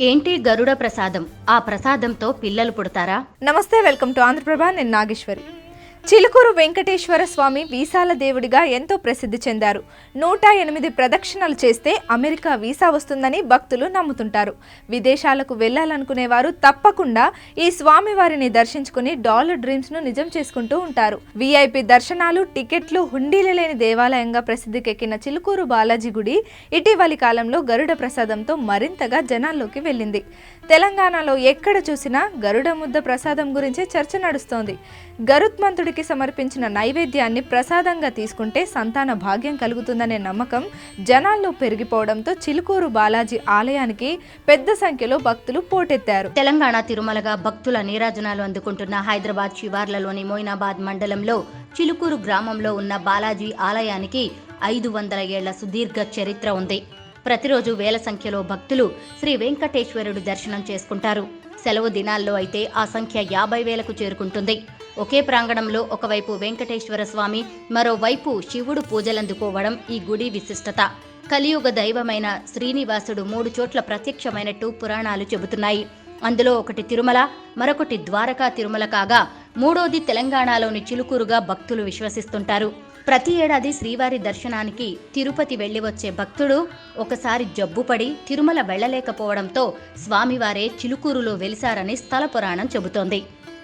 ఏంటి గరుడ ప్రసాదం? ఆ ప్రసాదంతో పిల్లలు పుడతారా? నమస్తే వెల్కమ్ టు ఆంధ్రప్రభ నేను నాగేశ్వరి. చిలుకూరు వెంకటేశ్వర స్వామి వీసాల దేవుడిగా ఎంతో ప్రసిద్ధి చెందారు. నూట ఎనిమిది ప్రదక్షిణలు చేస్తే అమెరికా వీసా వస్తుందని భక్తులు నమ్ముతుంటారు. విదేశాలకు వెళ్ళాలనుకునేవారు తప్పకుండా ఈ స్వామివారిని దర్శించుకుని డాలర్ డ్రీమ్స్ను నిజం చేసుకుంటూ ఉంటారు. విఐపి దర్శనాలు టికెట్లు హుండీలు లేని దేవాలయంగా ప్రసిద్ధికెక్కిన చిలుకూరు బాలాజీ గుడి ఇటీవలి కాలంలో గరుడ ప్రసాదంతో మరింతగా జనాల్లోకి వెళ్ళింది. తెలంగాణలో ఎక్కడ చూసినా గరుడ ముద్ద ప్రసాదం గురించే చర్చ నడుస్తోంది. గరుత్మంతుడికి సమర్పించిన నైవేద్యాన్ని ప్రసాదంగా తీసుకుంటే సంతాన భాగ్యం కలుగుతుందనే నమ్మకం జనాల్లో పెరిగిపోవడంతో చిలుకూరు బాలాజీ ఆలయానికి పెద్ద సంఖ్యలో భక్తులు పోటెత్తారు. తెలంగాణ తిరుమలగా భక్తుల నీరాజనాలు అందుకుంటున్న హైదరాబాద్ శివార్లలోని మోయినాబాద్ మండలంలో చిలుకూరు గ్రామంలో ఉన్న బాలాజీ ఆలయానికి ఐదు వందల ఏళ్ళ సుదీర్ఘ చరిత్ర ఉంది. ప్రతిరోజు వేల సంఖ్యలో భక్తులు శ్రీ వెంకటేశ్వరుడు దర్శనం చేసుకుంటారు. సెలవు దినాల్లో అయితే ఆ సంఖ్య యాభై వేలకు చేరుకుంటుంది. ఒకే ప్రాంగణంలో ఒకవైపు వెంకటేశ్వర స్వామి మరోవైపు శివుడు పూజలందుకోవడం ఈ గుడి విశిష్టత. కలియుగ దైవమైన శ్రీనివాసుడు మూడు చోట్ల ప్రత్యక్షమైనట్టు పురాణాలు చెబుతున్నాయి. అందులో ఒకటి తిరుమల మరొకటి ద్వారకా తిరుమల కాగా మూడోది తెలంగాణలోని చిలుకూరుగా భక్తులు విశ్వసిస్తుంటారు. ప్రతి ఏడాది శ్రీవారి దర్శనానికి తిరుపతి వెళ్ళి వచ్చే భక్తుడు ఒకసారి జబ్బుపడి తిరుమల వెళ్ళలేకపోవడంతో స్వామివారే చిలుకూరులో వెలిశారని స్థల పురాణం చెబుతోంది.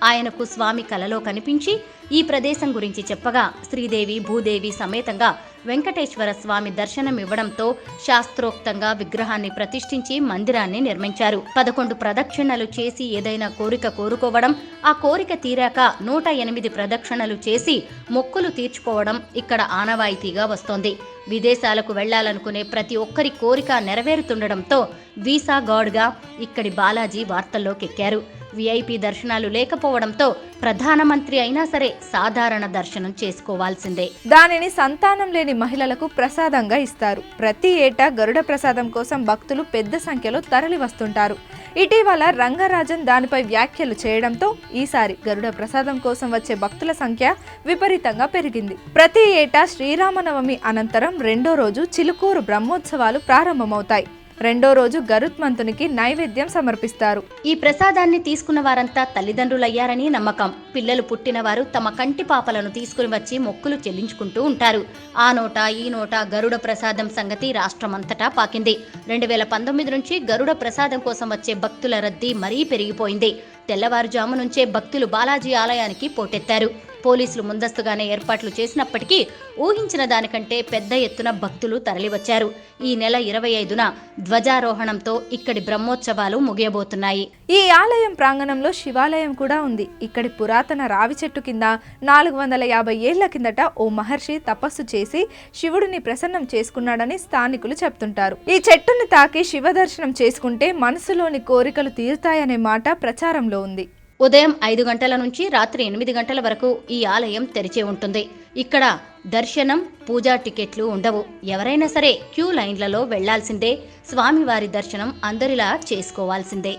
ఆయనకు స్వామి కలలో కనిపించి ఈ ప్రదేశం గురించి చెప్పగా శ్రీదేవి భూదేవి సమేతంగా వెంకటేశ్వర స్వామి దర్శనం ఇవ్వడంతో శాస్త్రోక్తంగా విగ్రహాన్ని ప్రతిష్ఠించి మందిరాన్ని నిర్మించారు. పదకొండు ప్రదక్షిణలు చేసి ఏదైనా కోరిక కోరుకోవడం ఆ కోరిక తీరాక నూట ఎనిమిది ప్రదక్షిణలు చేసి మొక్కులు తీర్చుకోవడం ఇక్కడ ఆనవాయితీగా వస్తోంది. విదేశాలకు వెళ్ళాలనుకునే ప్రతి ఒక్కరి కోరిక నెరవేరుతుండడంతో వీసా గాడ్గా ఇక్కడి బాలాజీ వార్తల్లోకెక్కారు. విఐపి దర్శనాలు లేకపోవడంతో ప్రధానమంత్రి అయినా సరే సాధారణ దర్శనం చేసుకోవాల్సిందే. దానిని సంతానం లేని మహిళలకు ప్రసాదంగా ఇస్తారు. ప్రతి ఏటా గరుడ ప్రసాదం కోసం భక్తులు పెద్ద సంఖ్యలో తరలి వస్తుంటారు. ఇటీవల రంగరాజన్ దానిపై వ్యాఖ్యలు చేయడంతో ఈసారి గరుడ ప్రసాదం కోసం వచ్చే భక్తుల సంఖ్య విపరీతంగా పెరిగింది. ప్రతి ఏటా శ్రీరామనవమి అనంతరం రెండో రోజు చిలుకూరు బ్రహ్మోత్సవాలు ప్రారంభమవుతాయి. రెండో రోజు గరుత్మంతునికి నైవేద్యం సమర్పిస్తారు. ఈ ప్రసాదాన్ని తీసుకున్న వారంతా తల్లిదండ్రులయ్యారని నమ్మకం. పిల్లలు పుట్టిన వారు తమ కంటి పాపలను తీసుకుని వచ్చి మొక్కులు చెల్లించుకుంటూ ఉంటారు. ఆ నోట ఈ నోట గరుడ ప్రసాదం సంగతి రాష్ట్రమంతటా పాకింది. రెండు వేల పంతొమ్మిది నుంచి గరుడ ప్రసాదం కోసం వచ్చే భక్తుల రద్దీ మరీ పెరిగిపోయింది. తెల్లవారుజాము నుంచే భక్తులు బాలాజీ ఆలయానికి పోటెత్తారు. పోలీసులు ముందస్తుగానే ఏర్పాట్లు చేసినప్పటికీ ఊహించిన దానికంటే పెద్ద ఎత్తున భక్తులు తరలివచ్చారు. ఈ నెల ఇరవై ఐదున ధ్వజారోహణంతో ఇక్కడి బ్రహ్మోత్సవాలు ముగియబోతున్నాయి. ఈ ఆలయం ప్రాంగణంలో శివాలయం కూడా ఉంది. ఇక్కడి పురాతన రావి చెట్టు కింద నాలుగు వందల యాభై ఏళ్ళ కిందట ఓ మహర్షి తపస్సు చేసి శివుడిని ప్రసన్నం చేసుకున్నాడని స్థానికులు చెప్తుంటారు. ఈ చెట్టుని తాకి శివ దర్శనం చేసుకుంటే మనసులోని కోరికలు తీరుతాయనే మాట ప్రచారంలో ఉంది. ఉదయం ఐదు గంటల నుంచి రాత్రి ఎనిమిది గంటల వరకు ఈ ఆలయం తెరిచే ఉంటుంది. ఇక్కడ దర్శనం పూజా టికెట్లు ఉండవు. ఎవరైనా సరే క్యూ లైన్లలో వెళ్ళాల్సిందే. స్వామివారి దర్శనం అందరిలా చేసుకోవాల్సిందే.